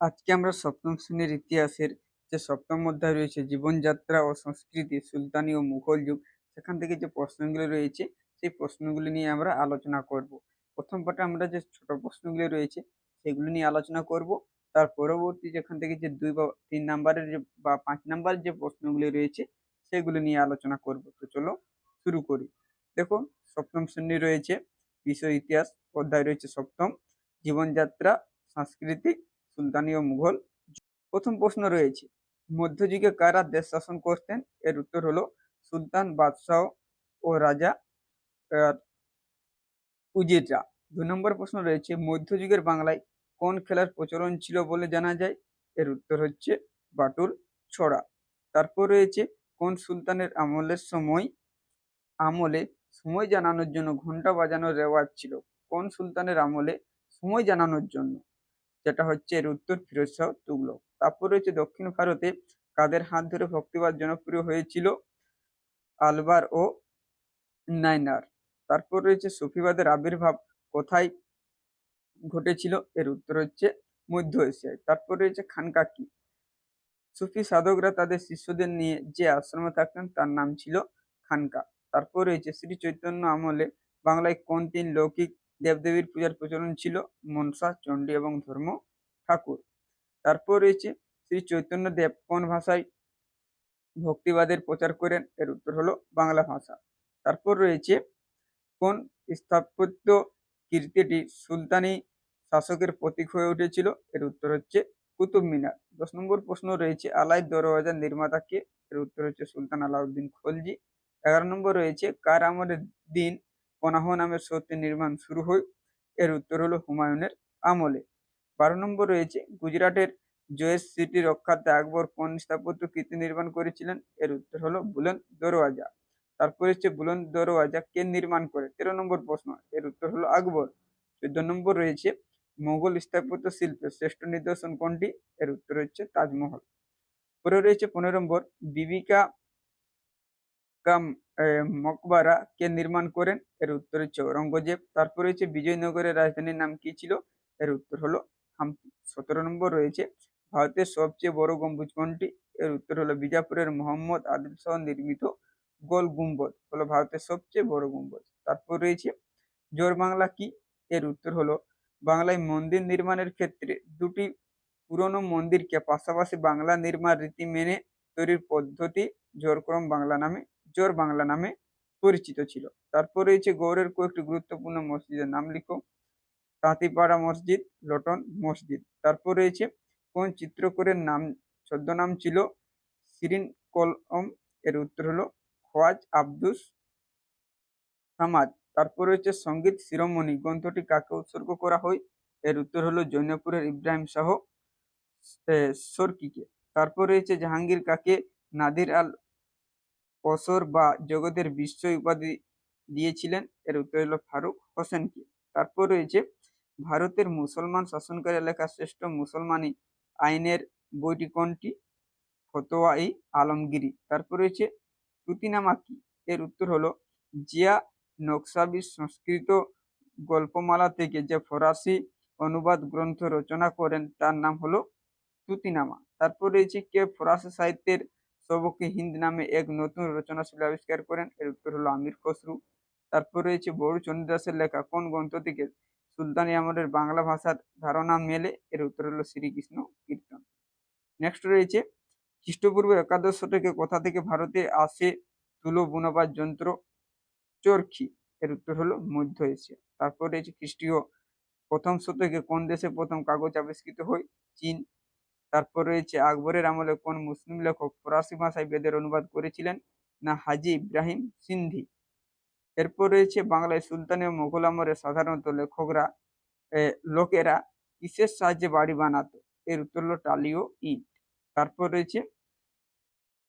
আজকে আমরা সপ্তম শ্রেণির ইতিহাসের যে সপ্তম অধ্যায় রয়েছে, জীবনযাত্রা ও সংস্কৃতি, সুলতানি ও মুঘল যুগ, সেখান থেকে যে প্রশ্নগুলি রয়েছে, সেই প্রশ্নগুলি নিয়ে আমরা আলোচনা করব। প্রথম পাঠে আমরা যে ছোট প্রশ্নগুলি রয়েছে, সেগুলি নিয়ে আলোচনা করব। তার পরবর্তী যেখান থেকে যে দুই বা তিন নাম্বারের যে বা পাঁচ নাম্বারের যে প্রশ্নগুলি রয়েছে, সেগুলি নিয়ে আলোচনা করব। তো চলো শুরু করি। দেখো, সপ্তম শ্রেণি রয়েছে বিশ্ব ইতিহাস, অধ্যায় রয়েছে সপ্তম, জীবনযাত্রা, সাংস্কৃতিক সুলতানি ও মুঘল। প্রথম প্রশ্ন রয়েছে, মধ্যযুগে কারা দেশ শাসন করতেন? এর উত্তর হলো সুলতান বাদশাহ ও রাজা উজিররা। দু নম্বর প্রশ্ন রয়েছে, মধ্যযুগের বাংলায় কোন খেলার প্রচলন ছিল বলে জানা যায়? এর উত্তর হচ্ছে বাটুল ছড়া। তারপর রয়েছে, কোন সুলতানের আমলের সময়, আমলে সময় জানানোর জন্য ঘণ্টা বাজানোর রেওয়াজ ছিল? কোন সুলতানের আমলে সময় জানানোর জন্য? যেটা হচ্ছে এর উত্তর ফিরোজ শাহ তুগলক। তারপর রয়েছে দক্ষিণ ভারতে কাদের হাত ধরে ভক্তিবাদ জনপ্রিয় হয়েছিল? আলবার ও নাইনার তারপর রয়েছে সুফিবাদের আবির্ভাব কোথায় ঘটেছিল? এর উত্তর হচ্ছে মধ্য এশিয়ায়। তারপর রয়েছে খানকা কি সুফি সাধকরা তাদের শিষ্যদের নিয়ে যে আশ্রমে থাকতেন তার নাম ছিল খানকা। তারপর রয়েছে শ্রী চৈতন্য আমলে বাংলায় কোন তিন লৌকিক দেবদেবীর পূজার প্রচলন ছিল মনসা, চণ্ডী এবং ধর্ম ঠাকুর। তারপর রয়েছে শ্রী চৈতন্য দেব কোন ভাষায় ভক্তিবাদের প্রচার করেন? এর উত্তর হলো বাংলা ভাষা। তারপর রয়েছে কোন স্থাপত্য কীর্তিটি সুলতানি শাসকের প্রতীক হয়ে উঠেছিল? এর উত্তর হচ্ছে কুতুব মিনার। দশ নম্বর প্রশ্ন রয়েছে, আলাই দরওয়াজার নির্মাতা কে? এর উত্তর হচ্ছে সুলতান আলাউদ্দিন খলজি। এগারো নম্বর রয়েছে, কার আমলের দিন পনাহ নামের সত্যি নির্মাণ শুরু হয় এর উত্তর হলো হুমায়ুনের আমলে। বারো নম্বর রয়েছে, গুজরাটের জয়েস সিটি রক্ষার্থে আকবর কোন স্থাপত্য কীর্তি নির্মাণ করেছিলেন? এর উত্তর হলো বুলন্দ দরওয়াজা। তারপরে হচ্ছে বুলন্দ দরওয়াজা কে নির্মাণ করে? তেরো নম্বর প্রশ্ন, এর উত্তর হলো আকবর। চোদ্দ নম্বর রয়েছে, মোগল স্থাপত্য শিল্পের শ্রেষ্ঠ নিদর্শন কোনটি? এর উত্তর হচ্ছে তাজমহল। পরে রয়েছে পনেরো নম্বর, বিবিকা কাম মকবারা কে নির্মাণ করেন? এর উত্তর হচ্ছে ঔরঙ্গজেব। তারপর রয়েছে বিজয়নগরের রাজধানীর নাম কি ছিল? এর উত্তর হলো হাম্পি। সতেরো নম্বর রয়েছে ভারতের সবচেয়ে বড় গম্বুজ কোনটি? এর উত্তর হলো বিজাপুরের মোহাম্মদ আদিল শাহ নির্মিত গোল গুম্বদ। হলো ভারতের সবচেয়ে বড় গম্বুজ তারপর রয়েছে জোর বাংলা কি? এর উত্তর হলো বাংলায় মন্দির নির্মাণের ক্ষেত্রে দুটি পুরনো মন্দিরকে পাশাপাশি বাংলা নির্মাণ রীতি মেনে তৈরির পদ্ধতি জোরক্রম বাংলা নামে জোর বাংলা নামে পরিচিত ছিল। তারপর রয়েছে গৌড়ের কয়েকটি গুরুত্বপূর্ণ মসজিদের নাম লিখো। তাঁতিপাড়া মসজিদ, লটন মসজিদ। তারপর রয়েছে কোন চিত্রকরের নাম ছদ্মনাম ছিল শিরিন কলম এর উত্তর হলো খোয়াজ আব্দুস সামাদ। তারপর রয়েছে সংগীত শিরোমণি, গ্রন্থটি কাকে উৎসর্গ করা হয়? এর উত্তর হলো জৈনপুরের ইব্রাহিম শাহ সরকিকে। তারপর রয়েছে জাহাঙ্গীর কাকে নাদির আল অসর বা জগতের বিস্ময় উপাধি দিয়েছিলেন, এর উত্তর হলো ফারুক হোসেনকে তারপর রয়েছে, ভারতের মুসলমান শাসনকারী লেখা শ্রেষ্ঠ মুসলমানি আইনের বইটি কোনটি? ফতোয়া ই আলমগিরি। তারপর রয়েছে, তুতিনামা কি? এর উত্তর হলো, জিয়া নকশাবি সংস্কৃত গল্পমালা থেকে যে ফরাসি অনুবাদ গ্রন্থ রচনা করেন, তার নাম হলো তুতিনামা। তারপর রয়েছে, কে ফরাসি সাহিত্যের সবকে হিন্দ নামে এক নতুন রচনাশীল আবিষ্কার করেন। এর উত্তর হলো আমির খসরু। তারপর রয়েছে বড়ু চন্দ্রদাসের লেখা কোন গ্রন্থ থেকে সুলতানি আমলের বাংলা ভাষার ধারণা মেলে? এর উত্তর হলো শ্রীকৃষ্ণ কীর্তন। নেক্সট রয়েছে খ্রিস্টপূর্ব একাদশ শতকে কোথা থেকে ভারতে আসে তুলো বুনবার যন্ত্র? চরখি। এর উত্তর হলো মধ্য এশিয়া। তারপর রয়েছে খ্রিস্টীয় প্রথম শতকে কোন দেশে প্রথম কাগজ আবিষ্কৃত হয়? চীন। তারপর রয়েছে আকবরের আমলে কোন মুসলিম লেখক ফরাসি ভাষায় বেদের অনুবাদ করেছিলেন? না, হাজি ইব্রাহিম সিন্ধি। এরপর রয়েছে বাংলায় সুলতানি ও মোগল আমলে সাধারণত লেখকরা লোকেরা কিসের সাহায্যে বাড়ি বানাতো? এর উত্তর হলো টালি ও ইট। তারপর রয়েছে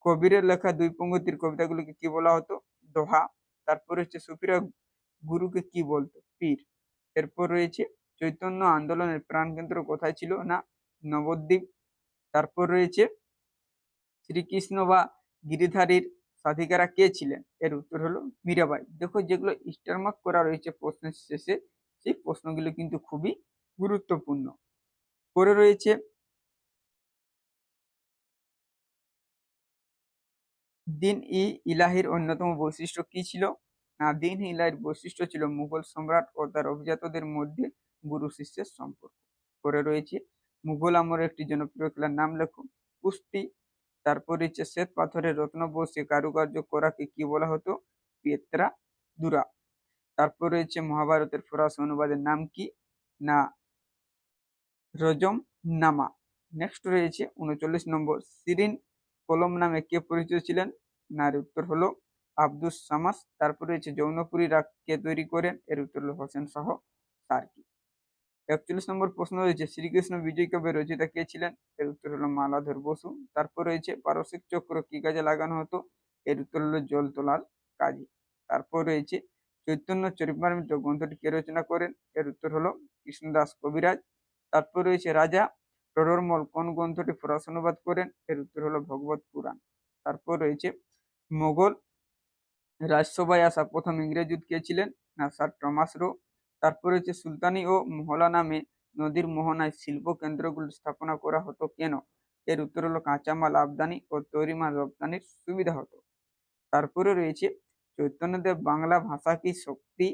কবিরের লেখা দুই পঙ্গতির কবিতাগুলিকে কি বলা হতো? দোহা। তারপর রয়েছে সুফিরা গুরুকে কি বলতো? পীর। এরপর রয়েছে চৈতন্য আন্দোলনের প্রাণকেন্দ্র কোথায় ছিল? না, নবদ্বীপ তারপর রয়েছে শ্রীকৃষ্ণ বা গিরিধারীর সাধিকারা কে ছিলেন? এর উত্তর হলো মীরাবাই। দেখো যেগুলো স্টারমার্ক করা রয়েছে প্রশ্নের শেষে, সেই প্রশ্নগুলো কিন্তু খুবই গুরুত্বপূর্ণ। পরে রয়েছে দিন ই ইলাহির অন্যতম বৈশিষ্ট্য কি ছিল? না, দিন ইলাহির বৈশিষ্ট্য ছিল মুঘল সম্রাট ও তার অভিজাতদের মধ্যে গুরু শিষ্যের সম্পর্ক। করে রয়েছে মুঘল আমলের একটি জনপ্রিয় খেলার নাম লেখো। কুস্তি তারপর রয়েছে শ্বেত পাথরের রত্ন বসে কারুকার্য করাকে কি বলা হতো? পেত্রা দুরা। তারপর রয়েছে মহাভারতের ফরাসি অনুবাদের নাম কি? না রজম নামা নেক্সট রয়েছে উনচল্লিশ নম্বর। সিরিন কলম নামে কে পরিচিত ছিলেন? নার উত্তর হলো আব্দুস সামাস তারপর রয়েছে যৌনপুরী রাগ কে তৈরি করেন? এর উত্তর হলো হোসেন শাহ সার্কি। একচল্লিশ নম্বর প্রশ্ন রয়েছে, শ্রীকৃষ্ণ বিজয় কবে রচিতা কে ছিলেন এর উত্তর হলো মালাধর বসু। তারপর রয়েছে, পারসিক চক্র কি কাজে লাগানো হতো? এর উত্তর হলো জল তোলার কাজে। তারপর রয়েছে, চৈতন্য চরিতামৃত গ্রন্থটি কে রচনা করেন? এর উত্তর হলো কৃষ্ণদাস কবিরাজ। তারপর রয়েছে, রাজা টররমল কোন গ্রন্থটি ফরাস অনুবাদ করেন? এর উত্তর হলো ভগবত পুরাণ। তারপর রয়েছে, মোগল রাজসভায় আসা প্রথম ইংরেজ কে ছিলেন? না, স্যার টমাস রো। তারপর রয়েছে সুলতানি ও মহলা নামে নদীর মোহনায় শিল্প কেন্দ্রগুলি স্থাপনা করা হতো কেন? এর উত্তর হলো কাঁচামাল আমদানি ও তৈরি মাল রপ্তানির সুবিধা হতো। তারপরে রয়েছে চৈতন্যদেব বাংলা ভাষাকে শক্তি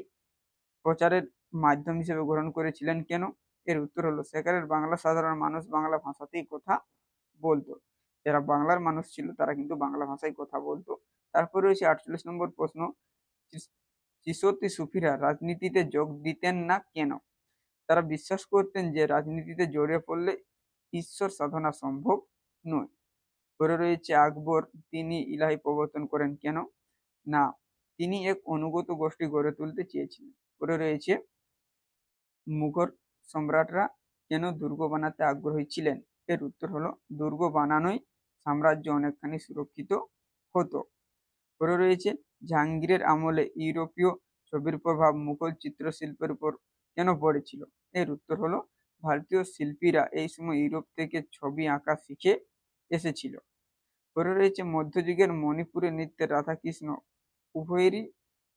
প্রচারের মাধ্যম হিসেবে গ্রহণ করেছিলেন কেন? এর উত্তর হলো সেকালের বাংলা সাধারণ মানুষ বাংলা ভাষাতেই কথা বলতো। যারা বাংলার মানুষ ছিল তারা কিন্তু বাংলা ভাষায় কথা বলতো। তারপরে রয়েছে আটচল্লিশ নম্বর প্রশ্ন চিশতি সুফিরা রাজনীতিতে যোগ দিতেন না কেন? তারা বিশ্বাস করতেন যে রাজনীতিতে জড়িয়ে পড়লে ঈশ্বর সাধনা সম্ভব নয়। করে রয়েছে আকবর, তিনি ইলাহি প্রবর্তন করেন কেন? না, তিনি এক অনুগত গোষ্ঠী গড়ে তুলতে চেয়েছিলেন। করে রয়েছে, মুঘল সম্রাটরা কেন দুর্গ বানাতে আগ্রহী ছিলেন? এর উত্তর হলো, দুর্গ বানানোই সাম্রাজ্য অনেকখানি সুরক্ষিত হতো। করে রয়েছে। জাহাঙ্গীরের আমলে ইউরোপীয় ছবির প্রভাব মুঘল চিত্রশিল্পের উপর কেন পড়েছিল। এর উত্তর হলো, ভারতীয় শিল্পীরা এই সময় ইউরোপ থেকে ছবি আঁকা শিখে এসেছিল। করে রয়েছে মধ্যযুগের মণিপুরের নৃত্যের রাধাকৃষ্ণ। উভয়েরই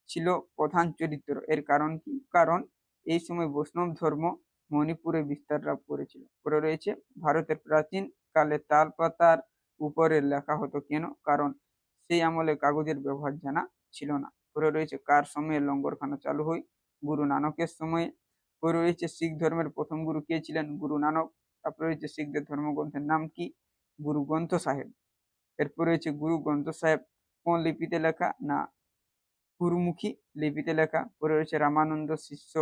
ছিল প্রধান চরিত্র। এর কারণ কি? কারণ এই সময় বৈষ্ণব ধর্ম মণিপুরে বিস্তার লাভ করেছিল। করে রয়েছে, ভারতের প্রাচীন কালে তাল পাতার উপরে লেখা হতো কেন? কারণ সেই আমলে কাগজের ব্যবহার জানা ছিল না। পরে রয়েছে, কার সময়ে লঙ্গরখানা চালু হয়? গুরু নানকের সময়ে। পরে রয়েছে, শিখ ধর্মের প্রথম গুরু কে ছিলেন? গুরু নানক। তারপরে রয়েছে, শিখদের ধর্মগ্রন্থের নাম কি? গুরু গ্রন্থ সাহেব। এরপর রয়েছে, গুরু গ্রন্থ সাহেব। কোন লিপিতে লেখা? না। গুরুমুখী লিপিতে লেখা। পরে রয়েছে, রামানন্দ শিষ্য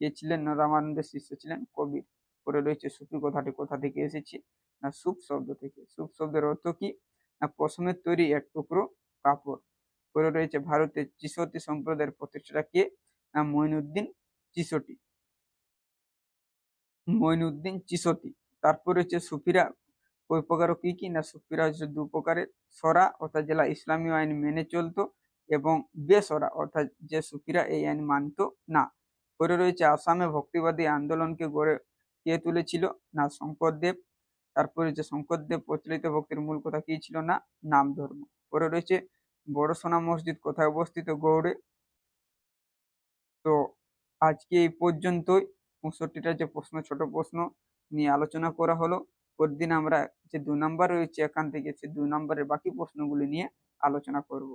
কে ছিলেন? না রামানন্দের শিষ্য ছিলেন? কবির। পরে রয়েছে, সুফি কথাটি কোথা থেকে এসেছে? না সুপ শব্দ থেকে। সুপ শব্দের অর্থ কি? পশমের তৈরি এক টুকরো কাপড়। পরে রয়েছে ভারতের চিশতি সম্প্রদায়ের প্রতিষ্ঠাতা কে? না মঈনুদ্দিন চিশতি মঈনুদ্দিন চিশতি তারপর রয়েছে সুফিরা। ওই প্রকার কি কি? না, সুফিরা হচ্ছে দু প্রকারের। সরা অর্থাৎ জেলা ইসলামী আইন মেনে চলতো এবং বেসরা অর্থাৎ যে সুফিরা এই আইন মানত না। পরে রয়েছে আসামে ভক্তিবাদী আন্দোলনকে গড়ে কে তুলেছিল? না, শঙ্করদেব। তারপরে যে শঙ্করদেব প্রচলিত ভক্তির মূল কথা কি ছিল না? নাম ধর্ম। পরে রয়েছে বড় সোনা মসজিদ কোথায় অবস্থিত গৌড়ে? তো আজকে এই পর্যন্তই। পঁয়ষট্টিটা যে প্রশ্ন, ছোট প্রশ্ন নিয়ে আলোচনা করা হলো। পরদিন আমরা যে দু নম্বর রয়েছে, এখান থেকে সে দু নম্বরের বাকি প্রশ্নগুলি নিয়ে আলোচনা করব।